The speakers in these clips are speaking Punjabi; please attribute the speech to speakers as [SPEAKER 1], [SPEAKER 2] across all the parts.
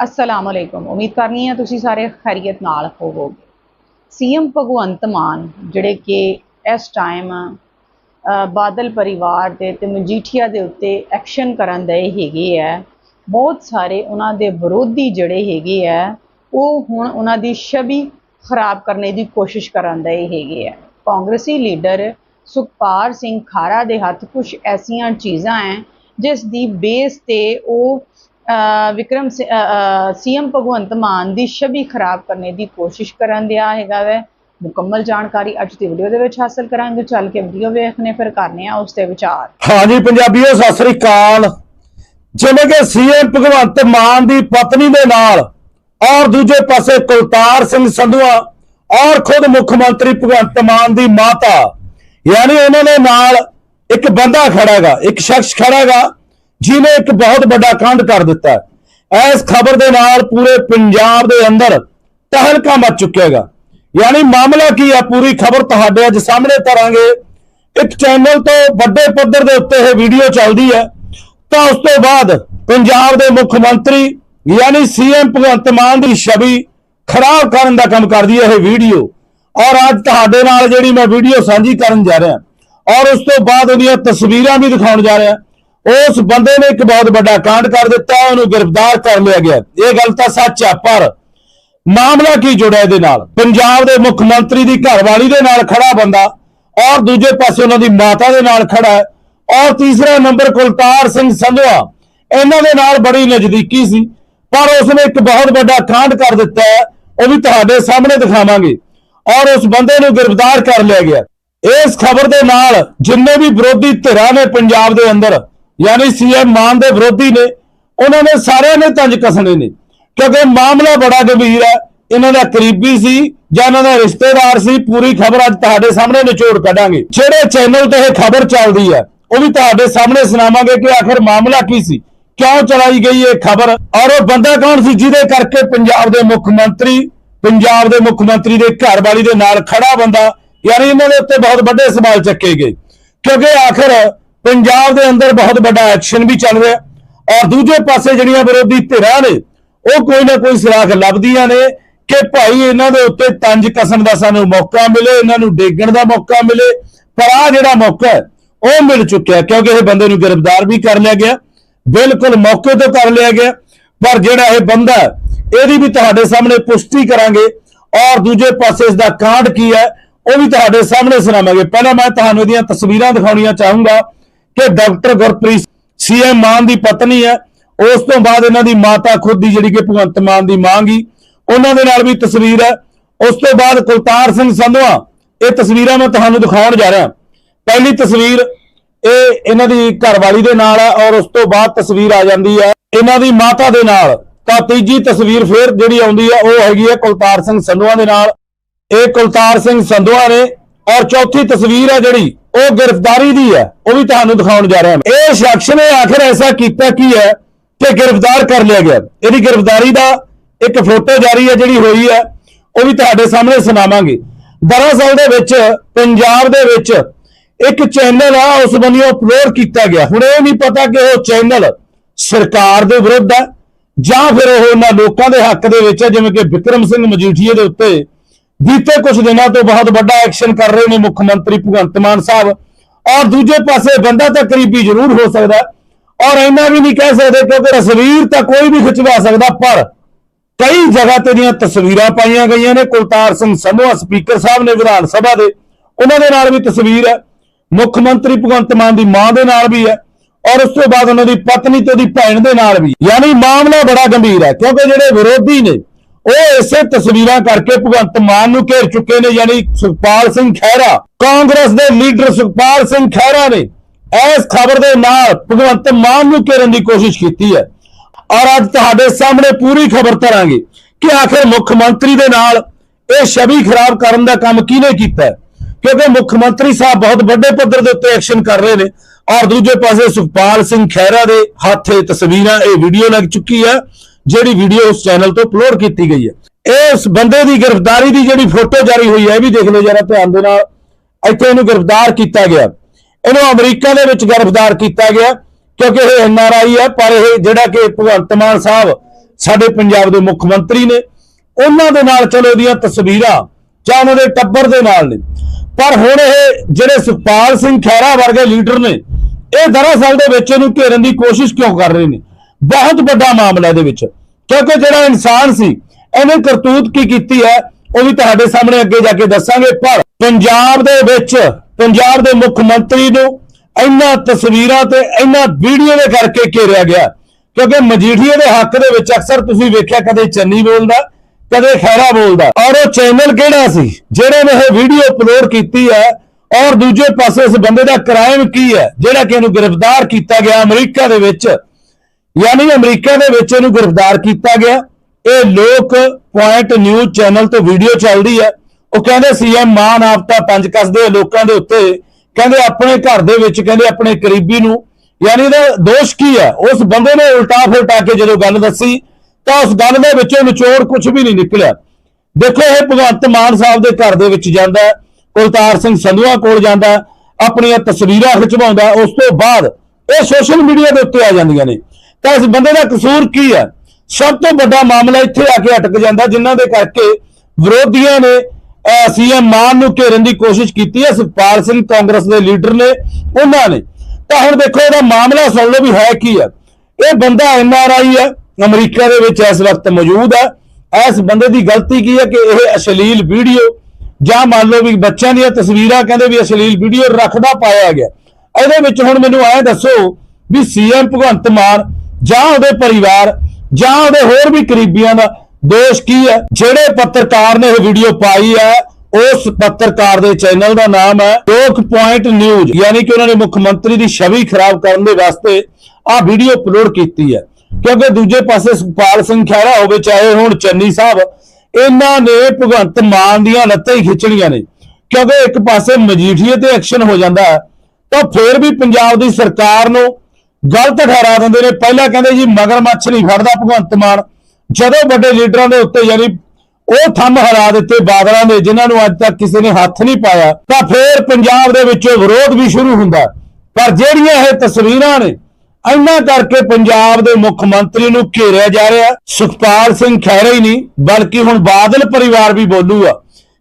[SPEAKER 1] ਅਸਲਾਮ ਅਲੈਕੁਮ ਉਮੀਦ ਕਰਨੀ ਹੈ ਤੁਸੀਂ ਸਾਰੇ ਖੈਰੀਅਤ ਨਾਲ ਹੋਵੋਗੇ ਸੀਐਮ ਭਗਵੰਤ ਮਾਨ ਜਿਹੜੇ ਕਿ ਇਸ ਟਾਈਮ ਬਾਦਲ ਪਰਿਵਾਰ ਦੇ ਤੇ ਮਜੀਠੀਆ ਦੇ ਉੱਤੇ ਐਕਸ਼ਨ ਕਰਨ ਦੇ ਹੈਗੇ ਹੈ ਬਹੁਤ ਸਾਰੇ ਉਹਨਾਂ ਦੇ ਵਿਰੋਧੀ ਜਿਹੜੇ ਹੈਗੇ ਹੈ ਉਹ ਹੁਣ ਉਹਨਾਂ ਦੀ ਛਵੀ ਖਰਾਬ ਕਰਨੇ ਦੀ ਕੋਸ਼ਿਸ਼ ਕਰਨ ਦੇ ਹੈਗੇ ਹੈ ਕਾਂਗਰਸੀ ਲੀਡਰ ਸੁਖਪਾਲ ਸਿੰਘ ਖਾਰਾ ਦੇ ਹੱਥ ਕੁਝ ਐਸੀਆਂ ਚੀਜ਼ਾਂ ਹੈ ਜਿਸ ਦੀ ਬੇਸ ਤੇ ਉਹ ਵਿਕਰਮ ਸੀਐਮ ਭਗਵੰਤ ਮਾਨ ਦੀ ਛਵੀ ਖਰਾਬ ਕਰਨ ਦੀ ਕੋਸ਼ਿਸ਼ ਕਰਨ ਦਿਆ ਹੈਗਾ ਵੈ। ਮੁਕੰਮਲ ਜਾਣਕਾਰੀ ਅੱਜ ਦੀ ਵੀਡੀਓ ਦੇ ਵਿੱਚ ਹਾਸਲ ਕਰਾਂਗੇ। ਚੱਲ ਕੇ ਵੀਡੀਓ ਵੇਖਨੇ, ਫਿਰ ਕਰਨੇ ਆ ਉਸ ਤੇ ਵਿਚਾਰ।
[SPEAKER 2] ਹਾਂਜੀ, ਪੰਜਾਬੀਓ, ਸਤਿ ਸ੍ਰੀ ਅਕਾਲ। ਜਿਵੇਂ ਕਿ ਸੀਐਮ ਭਗਵੰਤ ਮਾਨ ਦੀ ਪਤਨੀ ਦੇ ਨਾਲ ਔਰ ਦੂਜੇ ਪਾਸੇ ਕੁਲਤਾਰ ਸਿੰਘ ਸੰਧਵਾ ਔਰ ਖੁਦ ਮੁੱਖ ਮੰਤਰੀ ਭਗਵੰਤ ਮਾਨ ਦੀ ਮਾਤਾ, ਯਾਨੀ ਉਹਨਾਂ ਦੇ ਨਾਲ ਇੱਕ ਬੰਦਾ ਖੜਾਗਾ, ਇੱਕ ਸ਼ਖਸ ਖੜਾਗਾ। ਜਿਨੇ ਇੱਕ ਬਹੁਤ ਵੱਡਾ ਕਾਂਡ ਕਰ ਦਿੱਤਾ ਹੈ। ਇਸ ਖਬਰ ਦੇ ਨਾਲ ਪੂਰੇ ਪੰਜਾਬ ਦੇ ਅੰਦਰ ਤਹਿਲਕਾ ਮਚ ਚੁੱਕਿਆਗਾ ਯਾਨੀ ਮਾਮਲਾ ਕੀ ਆ? ਪੂਰੀ ਖਬਰ ਤੁਹਾਡੇ ਅੱਜ ਸਾਹਮਣੇ ਤਰਾਂਗੇ। ਇੱਕ ਚੈਨਲ ਤੋਂ ਵੱਡੇ ਪੱਧਰ ਦੇ ਉੱਤੇ ਇਹ ਵੀਡੀਓ ਚੱਲਦੀ ਹੈ। ਤਾਂ ਉਸ ਤੋਂ ਬਾਅਦ ਪੰਜਾਬ ਦੇ ਮੁੱਖ ਮੰਤਰੀ, ਯਾਨੀ ਸੀਐਮ ਭਗਵੰਤ ਮਾਨ ਦੀ ਛਵੀ ਖਰਾਬ ਕਰਨ ਦਾ ਕੰਮ ਕਰਦੀ ਹੈ ਇਹ ਵੀਡੀਓ ਔਰ ਅੱਜ ਤੁਹਾਡੇ ਨਾਲ ਜਿਹੜੀ ਮੈਂ ਵੀਡੀਓ ਸਾਂਝੀ ਕਰਨ ਜਾ ਰਿਹਾ। ਔਰ ਉਸ ਤੋਂ ਬਾਅਦ ਉਹਦੀਆਂ ਤਸਵੀਰਾਂ ਵੀ ਦਿਖਾਉਣ ਜਾ ਰਿਹਾ। ਉਸ ਬੰਦੇ ਨੇ ਇੱਕ ਬਹੁਤ ਵੱਡਾ ਕਾਂਡ ਕਰ ਦਿੱਤਾ, ਉਹਨੂੰ ਗ੍ਰਿਫਤਾਰ ਕਰ ਲਿਆ ਗਿਆ। ਇਹ ਗੱਲ ਤਾਂ ਸੱਚ ਹੈ ਪਰ ਮਾਮਲਾ ਕੀ ਜੁੜਿਆ ਇਹਦੇ ਨਾਲ? ਪੰਜਾਬ ਦੇ ਮੁੱਖ ਮੰਤਰੀ ਦੀ ਘਰਵਾਲੀ ਦੇ ਨਾਲ ਖੜਾ ਬੰਦਾ ਔਰ ਦੂਜੇ ਪਾਸੇ ਉਹਨਾਂ ਦੀ ਮਾਤਾ ਦੇ ਨਾਲ ਖੜਾ ਹੈ ਔਰ ਤੀਸਰਾ ਨੰਬਰ ਕੁਲਤਾਰ ਸਿੰਘ ਸੰਧਵਾ ਇਹਨਾਂ ਦੇ ਨਾਲ ਬੜੀ ਨਜ਼ਦੀਕੀ ਸੀ, ਪਰ ਉਸਨੇ ਇੱਕ ਬਹੁਤ ਵੱਡਾ ਕਾਂਡ ਕਰ ਦਿੱਤਾ ਹੈ, ਉਹ ਵੀ ਤੁਹਾਡੇ ਸਾਹਮਣੇ ਦਿਖਾਵਾਂਗੇ ਔਰ ਉਸ ਬੰਦੇ ਨੂੰ ਗ੍ਰਿਫਤਾਰ ਕਰ ਲਿਆ ਗਿਆ। ਇਸ ਖਬਰ ਦੇ ਨਾਲ ਜਿੰਨੇ ਵੀ ਵਿਰੋਧੀ ਧਿਰਾਂ ਨੇ ਪੰਜਾਬ ਦੇ ਅੰਦਰ ਯਾਨੀ ਸੀਐਮ ਮਾਨ ਦੇ ਵਿਰੋਧੀ ਨੇ, ਉਹਨਾਂ ਨੇ ਸਾਰਿਆਂ ਨੇ ਤੰਜ ਕਸਣੇ ਨੇ। ਕਿਉਂਕਿ ਮਾਮਲਾ ਬੜਾ ਗੰਭੀਰ ਹੈ, ਇਹਨਾਂ ਦਾ ਕਰੀਬੀ ਸੀ ਜਾਂ ਇਹਨਾਂ ਦਾ ਰਿਸ਼ਤੇਦਾਰ ਸੀ, ਪੂਰੀ ਖਬਰ ਅੱਜ ਤੁਹਾਡੇ ਸਾਹਮਣੇ ਨਿਚੋੜ ਕੱਢਾਂਗੇ। ਜਿਹੜੇ ਚੈਨਲ ਤੇ ਇਹ ਖਬਰ ਚੱਲਦੀ ਹੈ, ਉਹ ਵੀ ਤੁਹਾਡੇ ਸਾਹਮਣੇ ਸੁਣਾਵਾਂਗੇ ਕਿ ਆਖਿਰ ਮਾਮਲਾ ਕੀ ਸੀ, ਕਿਉਂ ਚਲਾਈ ਗਈ ਇਹ ਖਬਰ, ਔਰ ਉਹ ਬੰਦਾ ਕੌਣ ਸੀ ਜਿਹਦੇ ਕਰਕੇ ਪੰਜਾਬ ਦੇ ਮੁੱਖ ਮੰਤਰੀ, ਪੰਜਾਬ ਦੇ ਮੁੱਖ ਮੰਤਰੀ ਦੇ ਘਰ ਵਾਲੀ ਦੇ ਨਾਲ ਖੜਾ ਬੰਦਾ, ਯਾਨੀ ਇਹਨਾਂ ਦੇ ਉੱਤੇ ਬਹੁਤ ਵੱਡੇ ਸਵਾਲ ਚੱਕੇ ਗਏ। ਕਿਉਂਕਿ ਆਖਿਰ ਪੰਜਾਬ ਦੇ ਅੰਦਰ ਬਹੁਤ ਵੱਡਾ ਐਕਸ਼ਨ ਵੀ ਚੱਲ ਰਿਹਾ ਔਰ ਦੂਜੇ ਪਾਸੇ ਜਿਹੜੀਆਂ ਵਿਰੋਧੀ ਧਿਰਾਂ ਨੇ ਉਹ ਕੋਈ ਨਾ ਕੋਈ ਸਿਰਾਖ ਲੱਭਦੀਆਂ ਨੇ ਕਿ ਭਾਈ ਇਹਨਾਂ ਦੇ ਉੱਤੇ ਤੰਜ ਕਸਣ ਦਾ ਸਾਨੂੰ ਮੌਕਾ ਮਿਲੇ ਇਹਨਾਂ ਨੂੰ ਡੇਗਣ ਦਾ ਮੌਕਾ ਮਿਲੇ। ਪਰ ਆ ਜਿਹੜਾ ਮੌਕਾ ਹੈ, ਉਹ ਮਿਲ ਚੁੱਕਿਆ ਕਿਉਂਕਿ ਇਹ ਬੰਦੇ ਨੂੰ ਗ੍ਰਿਫਤਾਰ ਵੀ ਕਰ ਲਿਆ ਗਿਆ ਬਿਲਕੁਲ ਮੌਕੇ ਤੋਂ ਕਰ ਲਿਆ ਗਿਆ। ਪਰ ਜਿਹੜਾ ਇਹ ਬੰਦਾ ਇਹਦੀ ਵੀ ਤੁਹਾਡੇ ਸਾਹਮਣੇ ਪੁਸ਼ਟੀ ਕਰਾਂਗੇ। ਔਰ ਦੂਜੇ ਪਾਸੇ ਇਸ ਦਾ ਕਾਂਡ ਕੀ ਹੈ ਉਹ ਵੀ ਤੁਹਾਡੇ ਸਾਹਮਣੇ ਸੁਣਾਵਾਂਗੇ। ਪਹਿਲਾਂ ਮੈਂ ਤੁਹਾਨੂੰ ਇਹਦੀਆਂ ਤਸਵੀਰਾਂ ਦਿਖਾਉਣੀਆਂ ਚਾਹੂੰਗਾ। ਕਿ ਡਾਕਟਰ ਗੁਰਪ੍ਰੀਤ ਸੀਐਮ ਮਾਨ ਦੀ ਪਤਨੀ ਹੈ, ਉਸ ਤੋਂ ਬਾਅਦ ਇਹਨਾਂ ਦੀ ਮਾਤਾ ਖੁਦ ਦੀ ਜਿਹੜੀ ਕਿ ਭਗਵੰਤ ਮਾਨ ਦੀ ਮਾਂ ਗਈ ਉਹਨਾਂ ਦੇ ਨਾਲ ਵੀ ਤਸਵੀਰ ਹੈ। ਉਸ ਤੋਂ ਬਾਅਦ ਕੁਲਤਾਰ ਸਿੰਘ ਸੰਧਵਾ, ਇਹ ਤਸਵੀਰਾਂ ਮੈਂ ਤੁਹਾਨੂੰ ਦਿਖਾਉਣ ਜਾ ਰਿਹਾ। ਪਹਿਲੀ ਤਸਵੀਰ ਇਹ ਇਹਨਾਂ ਦੀ ਘਰਵਾਲੀ ਦੇ ਨਾਲ ਹੈ ਔਰ ਉਸ ਤੋਂ ਬਾਅਦ ਤਸਵੀਰ ਆ ਜਾਂਦੀ ਹੈ ਇਹਨਾਂ ਦੀ ਮਾਤਾ ਦੇ ਨਾਲ। ਤਾਂ ਤੀਜੀ ਤਸਵੀਰ ਫਿਰ ਜਿਹੜੀ ਆਉਂਦੀ ਹੈ, ਉਹ ਹੈਗੀ ਹੈ ਕੁਲਤਾਰ ਸਿੰਘ ਸੰਧਵਾ ਦੇ ਨਾਲ। ਇਹ ਕੁਲਤਾਰ ਸਿੰਘ ਸੰਧਵਾ ਨੇ ਔਰ ਚੌਥੀ ਤਸਵੀਰ ਹੈ ਜਿਹੜੀ, ਉਹ ਗ੍ਰਿਫਤਾਰੀ ਦੀ ਹੈ, ਉਹ ਵੀ ਤੁਹਾਨੂੰ ਦਿਖਾਉਣ ਜਾ ਰਿਹਾ ਹਾਂ ਇਹ ਸ਼ਖਸ ਨੇ ਆਖਿਰ ਐਸਾ ਕੀਤਾ ਕੀ ਹੈ ਕਿ ਗ੍ਰਿਫਤਾਰ ਕਰ ਲਿਆ ਗਿਆ। ਇਹਦੀ ਗ੍ਰਿਫਤਾਰੀ ਦਾ ਇੱਕ ਫੋਟੋ ਜਾਰੀ ਹੈ ਜਿਹੜੀ ਹੋਈ ਹੈ, ਉਹ ਵੀ ਤੁਹਾਡੇ ਸਾਹਮਣੇ ਸੁਣਾਵਾਂਗੇ। ਦਰਅਸਲ ਦੇ ਵਿੱਚ, ਪੰਜਾਬ ਦੇ ਵਿੱਚ ਇੱਕ ਚੈਨਲ ਆ, ਉਸ ਬੰਨਿਓ ਅਪਲੋਡ ਕੀਤਾ ਗਿਆ। ਹੁਣ ਇਹ ਨਹੀਂ ਪਤਾ ਕਿ ਉਹ ਚੈਨਲ ਸਰਕਾਰ ਦੇ ਵਿਰੁੱਧ ਹੈ ਜਾਂ ਫਿਰ ਉਹ ਉਹਨਾਂ ਲੋਕਾਂ ਦੇ ਹੱਕ ਦੇ ਵਿੱਚ ਹੈ, ਜਿਵੇਂ ਕਿ ਵਿਕਰਮ ਸਿੰਘ ਮਜੀਠੀਏ ਦੇ ਉੱਤੇ ਬੀਤੇ ਕੁਝ ਦਿਨਾਂ ਤੋਂ ਬਹੁਤ ਵੱਡਾ ਐਕਸ਼ਨ ਕਰ ਰਹੇ ਨੇ ਮੁੱਖ ਮੰਤਰੀ ਭਗਵੰਤ ਮਾਨ ਸਾਹਿਬ। ਔਰ ਦੂਜੇ ਪਾਸੇ ਬੰਦਾ ਤਾਂ ਕਰੀਬੀ ਜ਼ਰੂਰ ਹੋ ਸਕਦਾ ਔਰ ਇੰਨਾ ਵੀ ਨਹੀਂ ਕਹਿ ਸਕਦੇ ਕਿਉਂਕਿ ਤਸਵੀਰ ਤਾਂ ਕੋਈ ਵੀ ਖਿਚਵਾ ਸਕਦਾ, ਪਰ ਕਈ ਜਗ੍ਹਾ ਤੇ ਦੀਆਂ ਤਸਵੀਰਾਂ ਪਾਈਆਂ ਗਈਆਂ ਨੇ, ਕੁਲਤਾਰ ਸਿੰਘ ਸੰਧਵਾ ਸਪੀਕਰ ਸਾਹਿਬ ਨੇ ਵਿਧਾਨ ਸਭਾ ਦੇ, ਉਹਨਾਂ ਦੇ ਨਾਲ ਵੀ ਤਸਵੀਰ ਹੈ। ਮੁੱਖ ਮੰਤਰੀ ਭਗਵੰਤ ਮਾਨ ਦੀ ਮਾਂ ਦੇ ਨਾਲ ਵੀ ਹੈ। ਔਰ ਉਸ ਤੋਂ ਬਾਅਦ ਉਹਨਾਂ ਦੀ ਪਤਨੀ ਤੇ ਉਹਦੀ ਭੈਣ ਦੇ ਨਾਲ ਵੀ। ਯਾਨੀ ਮਾਮਲਾ ਬੜਾ ਗੰਭੀਰ ਹੈ, ਕਿਉਂਕਿ ਜਿਹੜੇ ਵਿਰੋਧੀ ਨੇ ਉਹ ਇਸੇ ਤਸਵੀਰਾਂ ਕਰਕੇ ਭਗਵੰਤ ਮਾਨ ਨੂੰ ਘੇਰ ਚੁੱਕੇ ਨੇ, ਯਾਨੀ ਸੁਖਪਾਲ ਸਿੰਘ ਖਹਿਰਾ। ਕਾਂਗਰਸ ਦੇ ਲੀਡਰ ਸੁਖਪਾਲ ਸਿੰਘ ਖਹਿਰਾ ਨੇ ਇਸ ਖਬਰ ਦੇ ਨਾਲ ਭਗਵੰਤ ਮਾਨ ਨੂੰ ਘੇਰਨ ਦੀ ਕੋਸ਼ਿਸ਼ ਕੀਤੀ ਹੈ। ਔਰ ਅੱਜ ਤੁਹਾਡੇ ਸਾਹਮਣੇ ਪੂਰੀ ਖਬਰ ਤਰਾਂਗੇ ਕਿ ਆਖਿਰ ਮੁੱਖ ਮੰਤਰੀ ਦੇ ਨਾਲ ਇਹ ਛਵੀ ਖਰਾਬ ਕਰਨ ਦਾ ਕੰਮ ਕਿਹਨੇ ਕੀਤਾ ਕਿਉਂਕਿ ਮੁੱਖ ਮੰਤਰੀ ਸਾਹਿਬ ਬਹੁਤ ਵੱਡੇ ਪੱਧਰ ਦੇ ਉੱਤੇ ਐਕਸ਼ਨ ਕਰ ਰਹੇ ਨੇ। ਔਰ ਦੂਜੇ ਪਾਸੇ ਸੁਖਪਾਲ ਸਿੰਘ ਖਹਿਰਾ ਦੇ ਹੱਥ ਇਹ ਤਸਵੀਰਾਂ, ਇਹ ਵੀਡੀਓ ਲੱਗ ਚੁੱਕੀ ਹੈ। ਜਿਹੜੀ ਵੀਡੀਓ ਉਸ ਚੈਨਲ ਤੋਂ ਅਪਲੋਡ ਕੀਤੀ ਗਈ ਹੈ। ਇਸ ਬੰਦੇ ਦੀ ਗ੍ਰਿਫਤਾਰੀ ਦੀ ਜਿਹੜੀ ਫੋਟੋ ਜਾਰੀ ਹੋਈ ਹੈ, ਇਹ ਵੀ ਦੇਖ ਲਓ ਜਰਾ ਧਿਆਨ ਦੇ ਨਾਲ। ਇੱਥੇ ਇਹਨੂੰ ਗ੍ਰਿਫਤਾਰ ਕੀਤਾ ਗਿਆ। ਇਹਨੂੰ ਅਮਰੀਕਾ ਦੇ ਵਿੱਚ ਗ੍ਰਿਫਤਾਰ ਕੀਤਾ ਗਿਆ, ਕਿਉਂਕਿ ਇਹ ਐਨਆਰਆਈ ਹੈ, ਪਰ ਇਹ ਜਿਹੜਾ ਕਿ ਭਗਵੰਤ ਮਾਨ ਸਾਹਿਬ ਸਾਡੇ ਪੰਜਾਬ ਦੇ ਮੁੱਖ ਮੰਤਰੀ ਨੇ, ਉਹਨਾਂ ਦੇ ਨਾਲ ਚਲੋ ਦੀਆਂ ਤਸਵੀਰਾਂ, ਜਾਂ ਉਹਨਾਂ ਦੇ ਟੱਬਰ ਦੇ ਨਾਲ ਨੇ। ਪਰ ਹੁਣ ਇਹ ਜਿਹੜੇ ਸੁਖਪਾਲ ਸਿੰਘ ਖਹਿਰਾ ਵਰਗੇ ਲੀਡਰ ਨੇ, ਇਹ ਦਰਅਸਲ ਦੇ ਵਿੱਚ ਇਹਨੂੰ ਘੇਰਨ ਦੀ ਕੋਸ਼ਿਸ਼ ਕਿਉਂ ਕਰ ਰਹੇ ਨੇ? ਬਹੁਤ ਵੱਡਾ ਮਾਮਲਾ ਇਹਦੇ ਵਿੱਚ। ਕਿਉਂਕਿ ਜਿਹੜਾ ਇਨਸਾਨ ਸੀ, ਇਹਨੇ ਕਰਤੂਤ ਕੀ ਕੀਤੀ ਹੈ, ਉਹ ਵੀ ਤੁਹਾਡੇ ਸਾਹਮਣੇ ਅੱਗੇ ਜਾ ਕੇ ਦੱਸਾਂਗੇ। ਪਰ ਪੰਜਾਬ ਦੇ ਵਿੱਚ, ਪੰਜਾਬ ਦੇ ਮੁੱਖ ਮੰਤਰੀ ਨੂੰ ਇੰਨਾ ਤਸਵੀਰਾਂ ਤੇ ਇੰਨਾ ਵੀਡੀਓ ਦੇ ਕਰਕੇ ਘੇਰਿਆ ਗਿਆ। ਕਿਉਂਕਿ ਮਜੀਠੀਏ ਦੇ ਹੱਕ ਦੇ ਵਿੱਚ ਅਕਸਰ ਤੁਸੀਂ ਵੇਖਿਆ ਕਦੇ ਚੰਨੀ ਬੋਲਦਾ, ਕਦੇ ਖੈਰਾ ਬੋਲਦਾ। ਔਰ ਉਹ ਚੈਨਲ ਕਿਹੜਾ ਸੀ? ਜਿਹੜੇ ਨੇ ਇਹ ਵੀਡੀਓ ਅਪਲੋਡ ਕੀਤੀ ਹੈ, ਔਰ ਦੂਜੇ ਪਾਸੇ ਇਸ ਬੰਦੇ ਦਾ ਕ੍ਰਾਈਮ ਕੀ ਹੈ? ਜਿਹੜਾ ਕਿ ਇਹਨੂੰ ਗ੍ਰਿਫਤਾਰ ਕੀਤਾ ਗਿਆ ਅਮਰੀਕਾ ਦੇ ਵਿੱਚ। ਯਾਨੀ ਅਮਰੀਕਾ ਦੇ ਵਿੱਚ ਇਹਨੂੰ ਗ੍ਰਿਫਤਾਰ ਕੀਤਾ ਗਿਆ। ਇਹ ਲੋਕ ਪੁਆਇੰਟ ਨਿਊਜ਼ ਚੈਨਲ ਤੋਂ ਵੀਡੀਓ ਚੱਲਦੀ ਹੈ। ਉਹ ਕਹਿੰਦੇ ਸੀਐਮ ਮਾਨ ਆਪਤਾ ਪੰਜ ਕੱਸਦੇ ਲੋਕਾਂ ਦੇ ਉੱਤੇ ਕਹਿੰਦੇ ਆਪਣੇ ਘਰ ਦੇ ਵਿੱਚ ਕਹਿੰਦੇ ਆਪਣੇ ਕਰੀਬੀ ਨੂੰ। ਯਾਨੀ ਇਹਦਾ ਦੋਸ਼ ਕੀ ਹੈ? ਉਸ ਬੰਦੇ ਨੇ ਉਲਟਾ ਫੁਲਟਾ ਕੇ ਜਦੋਂ ਗੱਲ ਦੱਸੀ, ਤਾਂ ਉਸ ਗੱਲ ਦੇ ਵਿੱਚੋਂ ਨਿਚੋੜ ਕੁਝ ਵੀ ਨਹੀਂ ਨਿਕਲਿਆ। ਦੇਖੋ, ਇਹ ਭਗਵੰਤ ਮਾਨ ਸਾਹਿਬ ਦੇ ਘਰ ਦੇ ਵਿੱਚ ਜਾਂਦਾ ਕੁਲਤਾਰ ਸਿੰਘ ਸੰਧੂਆ ਕੋਲ ਜਾਂਦਾ ਆਪਣੀਆਂ ਤਸਵੀਰਾਂ ਖਿਚਵਾਉਂਦਾ ਉਸ ਤੋਂ ਬਾਅਦ ਇਹ ਸੋਸ਼ਲ ਮੀਡੀਆ ਦੇ ਉੱਤੇ ਆ ਜਾਂਦੀਆਂ ਨੇ। ਤਾਂ ਇਸ ਬੰਦੇ ਦਾ ਕਸੂਰ ਕੀ ਹੈ? ਸਭ ਤੋਂ ਵੱਡਾ ਮਾਮਲਾ ਇੱਥੇ ਆ ਕੇ ਅਟਕ ਜਾਂਦਾ, ਜਿਨ੍ਹਾਂ ਦੇ ਕਰਕੇ ਵਿਰੋਧੀਆਂ ਨੇ ਸੀਐਮ ਮਾਨ ਨੂੰ ਘੇਰਨ ਦੀ ਕੋਸ਼ਿਸ਼ ਕੀਤੀ ਹੈ। ਸੁਖਪਾਲ ਸਿੰਘ ਕਾਂਗਰਸ ਦੇ ਲੀਡਰ ਨੇ, ਉਹਨਾਂ ਨੇ। ਤਾਂ ਹੁਣ ਦੇਖੋ, ਇਹਦਾ ਮਾਮਲਾ ਸੁਣ ਲਓ ਵੀ ਹੈ ਕੀ ਹੈ। ਇਹ ਬੰਦਾ ਐਨਆਰਆਈ ਹੈ, ਅਮਰੀਕਾ ਦੇ ਵਿੱਚ ਇਸ ਵਕਤ ਮੌਜੂਦ ਹੈ। ਇਸ ਬੰਦੇ ਦੀ ਗਲਤੀ ਕੀ ਹੈ ਕਿ ਇਹ ਅਸ਼ਲੀਲ ਵੀਡੀਓ, ਜਾਂ ਮੰਨ ਲਓ ਵੀ ਬੱਚਿਆਂ ਦੀਆਂ ਤਸਵੀਰਾਂ ਕਹਿੰਦੇ ਵੀ ਅਸ਼ਲੀਲ ਵੀਡੀਓ ਰੱਖਦਾ ਪਾਇਆ ਗਿਆ। ਇਹਦੇ ਵਿੱਚ ਹੁਣ ਮੈਨੂੰ ਐਂ ਦੱਸੋ ਵੀ ਸੀਐਮ ਭਗਵੰਤ ਮਾਨ ਜਾਂ ਉਹਦੇ ਪਰਿਵਾਰ, ਜਾਂ ਉਹਦੇ ਹੋਰ ਵੀ ਕਰੀਬੀਆਂ ਦਾ, ਦੋਸ਼ ਕੀ ਹੈ? ਜਿਹੜੇ ਪੱਤਰਕਾਰ ਨੇ ਇਹ ਵੀਡੀਓ ਪਾਈ ਹੈ, ਉਸ ਪੱਤਰਕਾਰ ਦੇ ਚੈਨਲ ਦਾ ਨਾਮ ਹੈ ਲੋਕ ਪੁਆਇੰਟ ਨਿਊਜ਼ ਯਾਨੀ ਕਿ ਉਹਨਾਂ ਨੇ ਮੁੱਖ ਮੰਤਰੀ ਦੀ ਛਵੀ ਖਰਾਬ ਕਰਨ ਦੇ ਵਾਸਤੇ ਆਹ ਵੀਡੀਓ ਅਪਲੋਡ ਕੀਤੀ ਹੈ। ਕਿਉਂਕਿ ਦੂਜੇ ਪਾਸੇ ਸੁਖਪਾਲ ਸਿੰਘ ਖਹਿਰਾ ਹੋਵੇ, ਚਾਹੇ ਹੁਣ ਚੰਨੀ ਸਾਹਿਬ, ਇਹਨਾਂ ਨੇ ਭਗਵੰਤ ਮਾਨ ਦੀਆਂ ਲੱਤਾਂ ਹੀ ਖਿੱਚਣੀਆਂ ਨੇ। ਕਿਉਂਕਿ ਇੱਕ ਪਾਸੇ ਮਜੀਠੀਏ ਤੇ ਐਕਸ਼ਨ ਹੋ ਜਾਂਦਾ ਹੈ, ਤਾਂ ਫਿਰ ਵੀ ਪੰਜਾਬ ਦੀ ਸਰਕਾਰ ਨੂੰ ਗਲਤ ਠਹਿਰਾ ਦਿੰਦੇ ਨੇ। ਪਹਿਲਾਂ ਕਹਿੰਦੇ ਜੀ, ਮਗਰਮੱਛ ਨਹੀਂ ਫੜਦਾ ਭਗਵੰਤ ਮਾਨ। ਜਦੋਂ ਵੱਡੇ ਲੀਡਰਾਂ ਦੇ ਉੱਤੇ ਯਾਨੀ ਉਹ ਥੰਮ ਹਰਾ ਦਿੱਤੇ ਬਾਦਲਾਂ ਦੇ, ਜਿਨ੍ਹਾਂ ਨੂੰ ਅੱਜ ਤੱਕ ਕਿਸੇ ਨੇ ਹੱਥ ਨਹੀਂ ਪਾਇਆ, ਤਾਂ ਫਿਰ ਪੰਜਾਬ ਦੇ ਵਿੱਚੋਂ ਵਿਰੋਧ ਵੀ ਸ਼ੁਰੂ ਹੁੰਦਾ। ਪਰ ਜਿਹੜੀਆਂ ਇਹ ਤਸਵੀਰਾਂ ਨੇ, ਇੰਨਾ ਕਰਕੇ ਪੰਜਾਬ ਦੇ ਮੁੱਖ ਮੰਤਰੀ ਨੂੰ ਘੇਰਿਆ ਜਾ ਰਿਹਾ। ਸੁਖਪਾਲ ਸਿੰਘ ਖਹਿਰਾ ਹੀ ਨਹੀਂ, ਬਲਕਿ ਹੁਣ ਬਾਦਲ ਪਰਿਵਾਰ ਵੀ ਬੋਲੂਗਾ।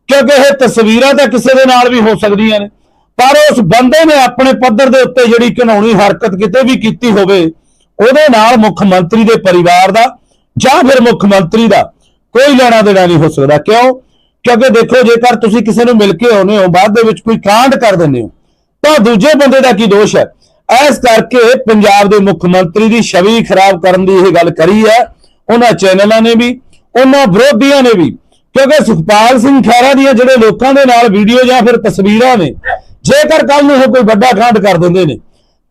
[SPEAKER 2] ਕਿਉਂਕਿ ਇਹ ਤਸਵੀਰਾਂ ਤਾਂ ਕਿਸੇ ਦੇ ਨਾਲ ਵੀ ਹੋ ਸਕਦੀਆਂ ਨੇ। ਪਰ ਉਸ ਬੰਦੇ ਨੇ ਆਪਣੇ ਪੱਧਰ ਦੇ ਉੱਤੇ ਜਿਹੜੀ ਘਿਨਾਉਣੀ ਹਰਕਤ ਕਿਤੇ ਵੀ ਕੀਤੀ ਹੋਵੇ, ਉਹਦੇ ਨਾਲ ਮੁੱਖ ਮੰਤਰੀ ਦੇ ਪਰਿਵਾਰ ਦਾ ਜਾਂ ਫਿਰ ਮੁੱਖ ਮੰਤਰੀ ਦਾ ਕੋਈ ਲੈਣਾ ਦੇਣਾ ਨਹੀਂ ਹੋ ਸਕਦਾ। ਕਿਉਂ? ਕਿਉਂਕਿ ਦੇਖੋ, ਜੇਕਰ ਤੁਸੀਂ ਕਿਸੇ ਨੂੰ ਮਿਲ ਕੇ ਆਉਨੇ ਹੋ, ਬਾਅਦ ਦੇ ਵਿੱਚ ਕੋਈ ਕਾਂਡ ਕਰ ਦਿੰਦੇ ਹੋ, ਤਾਂ ਦੂਜੇ ਬੰਦੇ ਦਾ ਕੀ ਦੋਸ਼ ਹੈ? ਇਸ ਕਰਕੇ ਪੰਜਾਬ ਦੇ ਮੁੱਖ ਮੰਤਰੀ ਦੀ ਛਵੀ ਖਰਾਬ ਕਰਨ ਦੀ ਇਹ ਗੱਲ ਕਰੀ ਹੈ। ਉਹਨਾਂ ਚੈਨਲਾਂ ਨੇ ਵੀ, ਉਹਨਾਂ ਵਿਰੋਧੀਆਂ ਨੇ ਵੀ, ਕਿਉਂਕਿ ਸੁਖਪਾਲ ਸਿੰਘ ਖਹਿਰਾ ਦੀਆਂ ਜਿਹੜੇ ਲੋਕਾਂ ਦੇ ਨਾਲ ਵੀਡੀਓ ਜਾਂ ਫਿਰ ਤਸਵੀਰਾਂ ਨੇ ਜੇਕਰ ਕੱਲ ਨੂੰ ਉਹ ਕੋਈ ਵੱਡਾ ਕਾਂਡ ਕਰ ਦਿੰਦੇ ਨੇ,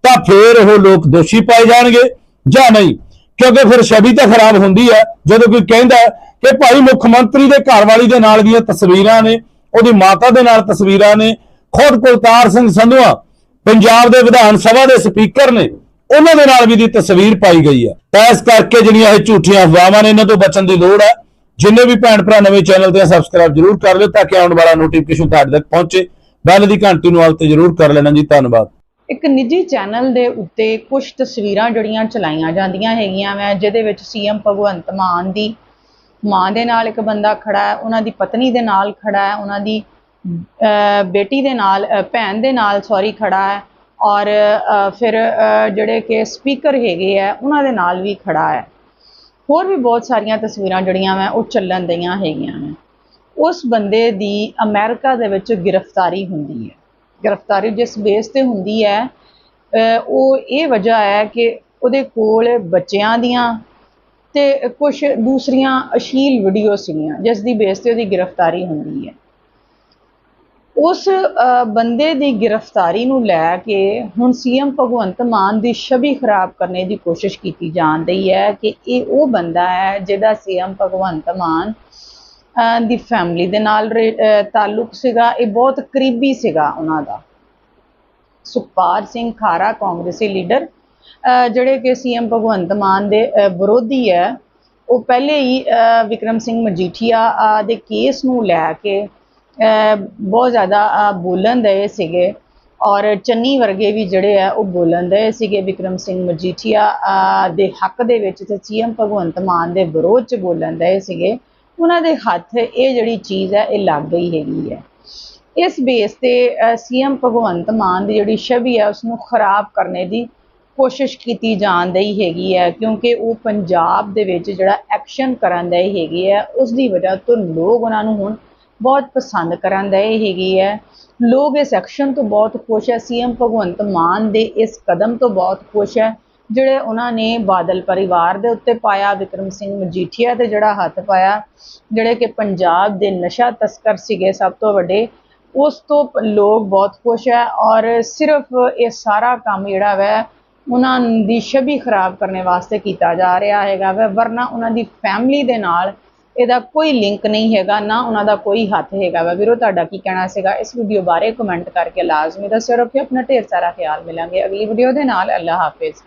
[SPEAKER 2] ਤਾਂ ਫਿਰ ਉਹ ਲੋਕ ਦੋਸ਼ੀ ਪਾਏ ਜਾਣਗੇ ਜਾਂ ਨਹੀਂ? ਕਿਉਂਕਿ ਫਿਰ ਛਵੀ ਤਾਂ ਖਰਾਬ ਹੁੰਦੀ ਹੈ। ਜਦੋਂ ਕੋਈ ਕਹਿੰਦਾ ਕਿ ਭਾਈ ਮੁੱਖ ਮੰਤਰੀ ਦੇ ਘਰ ਵਾਲੀ ਦੇ ਨਾਲ ਦੀਆਂ ਤਸਵੀਰਾਂ ਨੇ, ਉਹਦੀ ਮਾਤਾ ਦੇ ਨਾਲ ਤਸਵੀਰਾਂ ਨੇ, ਖੁਦ ਕੁਲਤਾਰ ਸਿੰਘ ਸੰਧਵਾ ਪੰਜਾਬ ਦੇ ਵਿਧਾਨ ਸਭਾ ਦੇ ਸਪੀਕਰ ਨੇ, ਉਹਨਾਂ ਦੇ ਨਾਲ ਵੀ ਦੀ ਤਸਵੀਰ ਪਾਈ ਗਈ ਹੈ। ਤਾਂ ਇਸ ਕਰਕੇ ਜਿਹੜੀਆਂ ਇਹ ਝੂਠੀਆਂ ਅਫਵਾਹਾਂ ਨੇ, ਇਹਨਾਂ ਤੋਂ ਬਚਣ ਦੀ ਲੋੜ ਹੈ। ਜਿੰਨੇ ਵੀ ਭੈਣ ਭਰਾ ਨਵੇਂ ਚੈਨਲ ਤੇ ਸਬਸਕ੍ਰਾਈਬ ਜਰੂਰ ਕਰ ਲਿਓ, ਤਾਂ ਕਿ ਆਉਣ ਵਾਲਾ ਨੋਟੀਫਿਕੇਸ਼ਨ ਤੁਹਾਡੇ ਤੱਕ ਪਹੁੰਚੇ। ਬੈਲ ਦੀ ਘੰਟੀ ਨੂੰ ਆਲ ਤੇ ਜਰੂਰ ਕਰ ਲੈਣਾ ਜੀ, ਧੰਨਵਾਦ।
[SPEAKER 1] ਇੱਕ ਨਿੱਜੀ ਚੈਨਲ ਦੇ ਉੱਤੇ ਕੁਝ ਤਸਵੀਰਾਂ ਜਿਹੜੀਆਂ ਚਲਾਈਆਂ ਜਾਂਦੀਆਂ ਹੈਗੀਆਂ ਮੈਂ ਜਿਹਦੇ ਵਿੱਚ ਸੀਐਮ ਭਗਵੰਤ ਮਾਨ ਦੀ ਮਾਂ ਦੇ ਨਾਲ ਇੱਕ ਬੰਦਾ ਖੜਾ ਹੈ, ਉਹਨਾਂ ਦੀ ਪਤਨੀ ਦੇ ਨਾਲ ਖੜਾ ਹੈ, ਉਹਨਾਂ ਦੀ ਬੇਟੀ ਦੇ ਨਾਲ ਭੈਣ ਦੇ ਨਾਲ, ਸੌਰੀ, ਖੜਾ ਹੈ ਔਰ ਫਿਰ ਜਿਹੜੇ ਕਿ ਸਪੀਕਰ ਹੈਗੇ ਆ, ਉਹਨਾਂ ਦੇ ਨਾਲ ਵੀ ਖੜਾ ਹੈ। ਹੋਰ ਵੀ ਬਹੁਤ ਸਾਰੀਆਂ ਤਸਵੀਰਾਂ ਜਿਹੜੀਆਂ ਮੈਂ ਉਹ ਚੱਲਣ ਦਈਆਂ ਹੈਗੀਆਂ ਨੇ ਉਸ ਬੰਦੇ ਦੀ ਅਮਰੀਕਾ ਦੇ ਵਿੱਚ ਗ੍ਰਿਫਤਾਰੀ ਹੁੰਦੀ ਹੈ। ਗ੍ਰਿਫਤਾਰੀ ਜਿਸ ਬੇਸ ਤੇ ਹੁੰਦੀ ਹੈ ਉਹ ਇਹ ਵਜ੍ਹਾ ਹੈ ਕਿ ਉਹਦੇ ਕੋਲ ਬੱਚਿਆਂ ਦੀਆਂ ਤੇ ਕੁਝ ਦੂਸਰੀਆਂ ਅਸ਼ੀਲ ਵੀਡੀਓ ਸੀਗੀਆਂ, ਜਿਸ ਦੀ ਬੇਸ ਤੇ ਉਹਦੀ ਗ੍ਰਿਫਤਾਰੀ ਹੁੰਦੀ ਹੈ। ਉਸ ਬੰਦੇ ਦੀ ਗ੍ਰਿਫਤਾਰੀ ਨੂੰ ਲੈ ਕੇ ਹੁਣ ਸੀਐਮ ਭਗਵੰਤ ਮਾਨ ਦੀ ਛਵੀ ਖਰਾਬ ਕਰਨੇ ਦੀ ਕੋਸ਼ਿਸ਼ ਕੀਤੀ ਜਾਣ ਰਹੀ ਹੈ ਕਿ ਇਹ ਉਹ ਬੰਦਾ ਹੈ ਜਿਹਦਾ ਸੀਐਮ ਭਗਵੰਤ ਮਾਨ ਦੀ ਫੈਮਿਲੀ ਦੇ ਨਾਲ ਰੇ- ਤਾਲੁਕ ਸੀਗਾ। ਇਹ ਬਹੁਤ ਕਰੀਬੀ ਸੀਗਾ ਉਹਨਾਂ ਦਾ। ਸੁਖਪਾਲ ਸਿੰਘ ਖਾਰਾ ਕਾਂਗਰਸੀ ਲੀਡਰ ਜਿਹੜੇ ਕਿ ਸੀਐਮ ਭਗਵੰਤ ਮਾਨ ਦੇ ਵਿਰੋਧੀ ਹੈ ਉਹ ਪਹਿਲੇ ਹੀ ਅਹ, ਵਿਕਰਮ ਸਿੰਘ ਮਜੀਠੀਆ ਦੇ ਕੇਸ ਨੂੰ ਲੈ ਕੇ ਬਹੁਤ ਜ਼ਿਆਦਾ ਬੋਲਣ ਦੇ ਸੀਗੇ। ਔਰ ਚੰਨੀ ਵਰਗੇ ਵੀ ਜਿਹੜੇ ਆ ਉਹ ਬੋਲਣ ਦੇ ਸੀਗੇ। ਵਿਕਰਮ ਸਿੰਘ ਮਜੀਠੀਆ ਦੇ ਹੱਕ ਦੇ ਵਿੱਚ ਤੇ ਸੀਐਮ ਭਗਵੰਤ ਮਾਨ ਦੇ ਵਿਰੋਧ ਚ ਬੋਲਣ ਦੇ ਸੀਗੇ। ਉਹਨਾਂ ਦੇ ਹੱਥ ਇਹ ਜਿਹੜੀ ਚੀਜ਼ ਹੈ, ਇਹ ਲੱਗ ਗਈ ਹੈਗੀ ਹੈ। ਇਸ ਬੇਸ ਤੇ ਸੀਐਮ ਭਗਵੰਤ ਮਾਨ ਦੀ ਜਿਹੜੀ ਛਵੀ ਹੈ ਉਸ ਨੂੰ ਖਰਾਬ ਕਰਨੇ ਦੀ ਕੋਸ਼ਿਸ਼ ਕੀਤੀ ਜਾਣ ਰਹੀ ਹੈਗੀ ਹੈ, ਕਿਉਂਕਿ ਉਹ ਪੰਜਾਬ ਦੇ ਵਿੱਚ ਜਿਹੜਾ ਐਕਸ਼ਨ ਕਰਨ ਦੇ ਹੈਗੀ ਹੈ ਉਸ ਦੀ ਵਜ੍ਹਾ ਤੋਂ ਲੋਕ ਉਹਨਾਂ ਨੂੰ ਹੁਣ ਬਹੁਤ ਪਸੰਦ ਕਰਨ ਦੇ ਹੈਗੀ ਹੈ। ਲੋਕ ਇਸ ਐਕਸ਼ਨ ਤੋਂ ਬਹੁਤ ਖੁਸ਼ ਹੈ। ਸੀਐਮ ਭਗਵੰਤ ਮਾਨ ਦੇ ਇਸ ਕਦਮ ਤੋਂ ਬਹੁਤ ਖੁਸ਼ ਹੈ। ਜਿਹੜੇ ਉਹਨਾਂ ਨੇ ਬਾਦਲ ਪਰਿਵਾਰ ਦੇ ਉੱਤੇ ਪਾਇਆ, ਵਿਕਰਮ ਸਿੰਘ ਮਜੀਠੀਆ ਤੇ ਜਿਹੜਾ ਹੱਥ ਪਾਇਆ, ਜਿਹੜੇ ਕਿ ਪੰਜਾਬ ਦੇ ਨਸ਼ਾ ਤਸਕਰ ਸੀਗੇ ਸਭ ਤੋਂ ਵੱਡੇ, ਉਸ ਤੋਂ ਲੋਕ ਬਹੁਤ ਖੁਸ਼ ਹੈ ਔਰ ਸਿਰਫ ਇਹ ਸਾਰਾ ਕੰਮ ਜਿਹੜਾ ਵੈ, ਉਹਨਾਂ ਦੀ ਛਵੀ ਖਰਾਬ ਕਰਨ ਵਾਸਤੇ ਕੀਤਾ ਜਾ ਰਿਹਾ ਹੈਗਾ ਵੈ, ਵਰਨਾ ਉਹਨਾਂ ਦੀ ਫੈਮਿਲੀ ਦੇ ਨਾਲ ਇਹਦਾ ਕੋਈ ਲਿੰਕ ਨਹੀਂ ਹੈਗਾ, ਨਾ ਉਹਨਾਂ ਦਾ ਕੋਈ ਹੱਥ ਹੈਗਾ ਵਾ। ਵੀਰੋ, ਤੁਹਾਡਾ ਕੀ ਕਹਿਣਾ ਸੀਗਾ? ਇਸ ਵੀਡੀਓ ਬਾਰੇ ਕਮੈਂਟ ਕਰਕੇ ਲਾਜ਼ਮੀ ਦੱਸਿਓ, ਰੱਖਿਓ, ਆਪਣਾ ਢੇਰ ਸਾਰਾ ਖਿਆਲ ਮਿਲਾਂਗੇ। ਅਗਲੀ ਵੀਡੀਓ ਦੇ ਨਾਲ ਅੱਲਾ ਹਾਫਿਜ਼।